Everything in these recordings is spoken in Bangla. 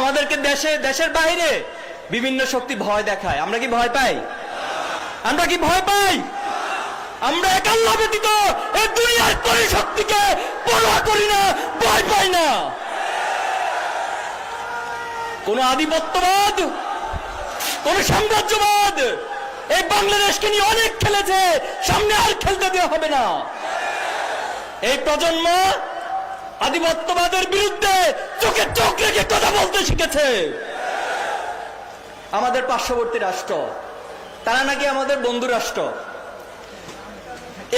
আমাদেরকে দেশে, দেশের বাইরে বিভিন্ন শক্তি ভয় দেখায়। আমরা কি ভয় পাই? আমরা কি ভয় পাই? আমরা একাল্লা ব্যতীত এই দুনিয়ার কোন শক্তিকে পরোয়া করি না, ভয় পাই না। কোন আধিপত্যবাদ, কোন সাম্রাজ্যবাদ এই বাংলাদেশকে নিয়ে অনেক খেলেছে, সামনে আর খেলতে দেওয়া হবে না। এই প্রজন্ম আধিপত্যবাদের বিরুদ্ধে চোখে চোখ রেখে কথা বলতে শিখেছে। আমাদের পার্শ্ববর্তী রাষ্ট্র, তারা নাকি আমাদের বন্ধু রাষ্ট্র।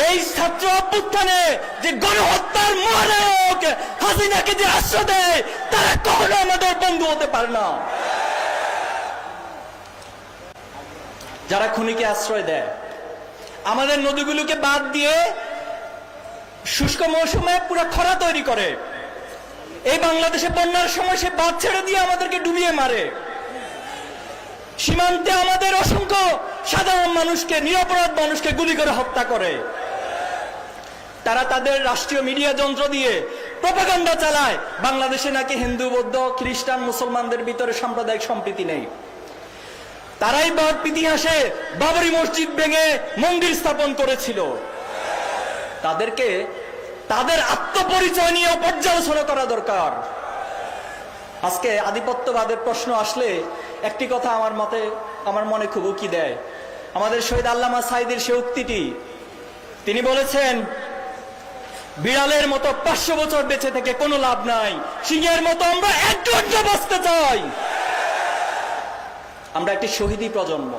এই ছাত্র অভ্যুত্থানে যে গণহত্যার মহানায়ক হাসিনাকে যে আশ্রয় দেয়, তারা কখনো আমাদের বন্ধু হতে পারে না। যারা খুনিকে আশ্রয় দেয়, আমাদের নদীগুলোকে বাদ দিয়ে শুষ্ক মৌসুমে পুরো খরা তৈরি করে। এই বাংলাদেশে বন্যার সময় সে বাদ ছেড়ে দিয়ে আমাদেরকে ডুবিয়ে মারে। সীমান্তে আমাদের অসংখ্য সাধারণ মানুষকে, নিরপরাধ মানুষকে গুলি করে হত্যা করে। তারা তাদের রাষ্ট্রীয় মিডিয়া যন্ত্র দিয়ে প্রপাগান্ডা চালায়। বাংলাদেশে নাকি হিন্দু, বৌদ্ধ, খ্রিস্টান, মুসলমানদের ভিতরে সাম্প্রদায়িক সম্প্রীতি নেই। তারাই বাদ ইতিহাসে বাবরি মসজিদ ভেঙে মন্দির স্থাপন করেছিল। তাদেরকে তাদের আত্মপরিচয় নিয়ে পর্যালোচনা করা দরকার। আজকে আধিপত্যবাদের প্রশ্ন আসলে একটি কথা আমার মতে, আমার মনে খুব উকি দেয়। আমাদের শহীদ আল্লামা সাইদের সে উক্তিটি, তিনি বলেছেন, বিড়ালের মতো পাঁচশো বছর বেঁচে থেকে কোনো লাভ নাই। সিংহের মতো আমরা একটু একটু বাঁচতে চাই। আমরা একটি শহীদী প্রজন্ম।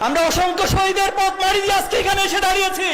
আমরা অসংখ্য শহীদের পথ মারি আজকে এখানে এসে দাঁড়িয়েছি।